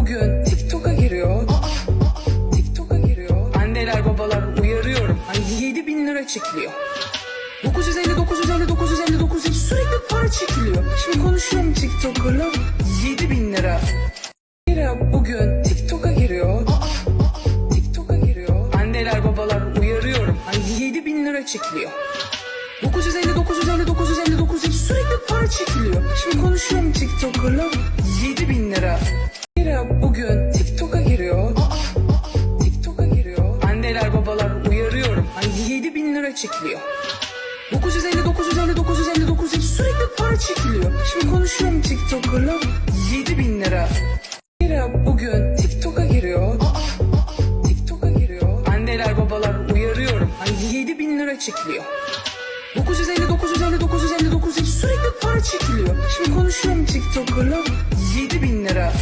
bugün TikTok'a giriyor. TikTok'a giriyor. Anneler babalar uyarıyorum. Ay 7 bin lira çekiliyor. 950 950 959 hiç sürekli para çekiliyor. Şimdi konuşuyorum TikToker'la 7 bin lira. Bugün TikTok'a giriyor. TikTok'a giriyor. Anneler babalar uyarıyorum. Ay 7 bin lira çekiliyor. 950 950 959 hiç sürekli para çekiliyor. Şimdi konuşuyorum TikToker'la 7 bin. Lira çekiliyor. 950 950 959 hiç sürekli para çekiliyor. Şimdi konuşuyorum TikToker'la 7 bin lira. Lira bugün TikTok'a giriyor. TikTok'a giriyor. Anneler babalar uyarıyorum. Ay 7 bin lira çekiliyor. 950 950 959 hiç sürekli para çekiliyor. Şimdi konuşuyorum TikToker'la 7 bin lira.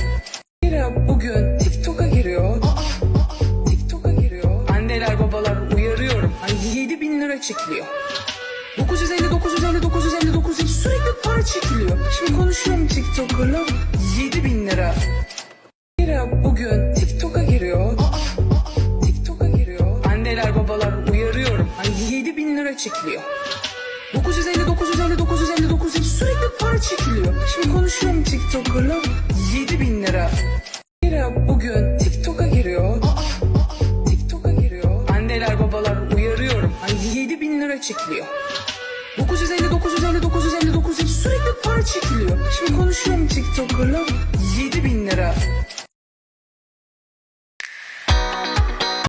Lira bugün TikTok'a giriyor. TikTok'a giriyor. Anneler babalar 7 bin lira çekiliyor. 950 950 959 hiç sürekli para çekiliyor. Şimdi konuşuyorum TikToker'la 7 bin lira. Lira bugün TikTok'a giriyor. TikTok'a giriyor. Anneler babalar uyarıyorum. Ay 7 bin lira çekiliyor. 950 950 959 hiç sürekli para çekiliyor. Şimdi konuşuyorum TikToker'la 7 bin lira. Lira bugün 7 bin lira çekiliyor. 950 950 959 hiç sürekli para çekiliyor. Şimdi konuşuyorum TikToker'la 7 bin lira.